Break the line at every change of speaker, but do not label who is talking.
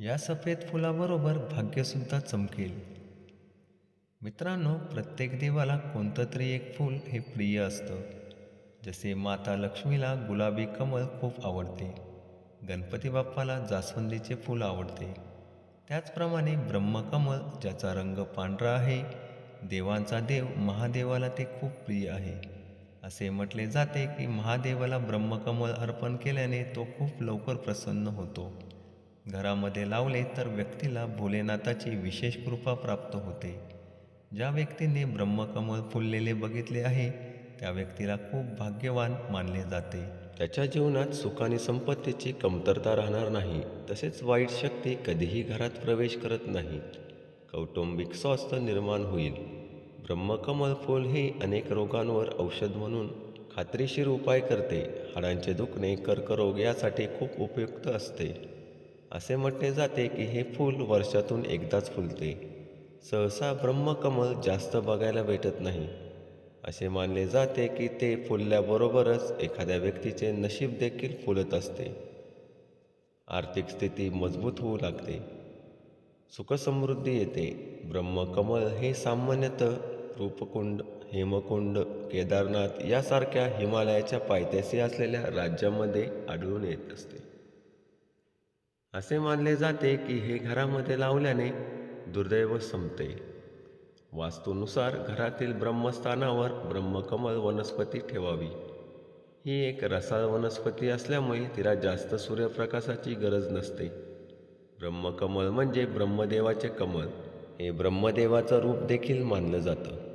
या सफेद फुलाबरोबर भाग्यसुद्धा चमकेल. मित्रांनो प्रत्येक देवाला कोणतं तरी एक फूल हे प्रिय असतं. जसे माता लक्ष्मीला गुलाबी कमळ खूप आवडते. गणपती बाप्पाला जास्वंदीचे फूल आवडते. त्याचप्रमाणे ब्रह्मकमळ ज्याचा रंग पांढरा आहे देवांचा देव महादेवाला ते खूप प्रिय आहे. असे म्हटले जाते की महादेवाला ब्रह्मकमळ अर्पण केल्याने तो खूप लवकर प्रसन्न होतो. घरामध्ये लावले तर व्यक्तीला भोलेनाथाची विशेष कृपा प्राप्त होते. ज्या व्यक्तीने ब्रह्मकमळ फुललेले बघितले आहे त्या व्यक्तीला खूप भाग्यवान मानले जाते.
त्याच्या जीवनात सुख आणि संपत्तीची कमतरता राहणार नाही तसेच वाईट शक्ती कधीही घरात प्रवेश करत नाही. कौटुंबिक स्वास्थ्य निर्माण होईल. ब्रह्मकमल फूल हे अनेक रोगांवर औषध म्हणून खात्रीशीर उपाय करते. हाडांचे दुखणे कर्करोग यासाठी खूप उपयुक्त असते. असे म्हटले जाते की हे फूल वर्षातून एकदाच फुलते. सहसा ब्रह्मकमल जास्त बघायला भेटत नाही. असे मानले जाते की ते फुलल्याबरोबरच एखाद्या व्यक्तीचे नशीब देखील फुलत असते. आर्थिक स्थिती मजबूत होऊ लागते. सुखसमृद्धी येते. ब्रह्मकमळ हे सामान्यतः रूपकुंड हेमकुंड केदारनाथ यासारख्या हिमालयाच्या पायथ्याशी असलेल्या राज्यामध्ये आढळून येत असते. असे मानले जाते की हे घरामध्ये लावल्याने दुर्दैव संपते. वास्तूनुसार घरातील ब्रह्मस्थानावर ब्रह्मकमल वनस्पती ठेवावी. ही एक रसाळ वनस्पती असल्यामुळे तिला जास्त सूर्यप्रकाशाची गरज नसते. ब्रह्मकमल म्हणजे ब्रह्मदेवाचे कमल. हे ब्रह्मदेवाचं रूप देखील मानलं जातं.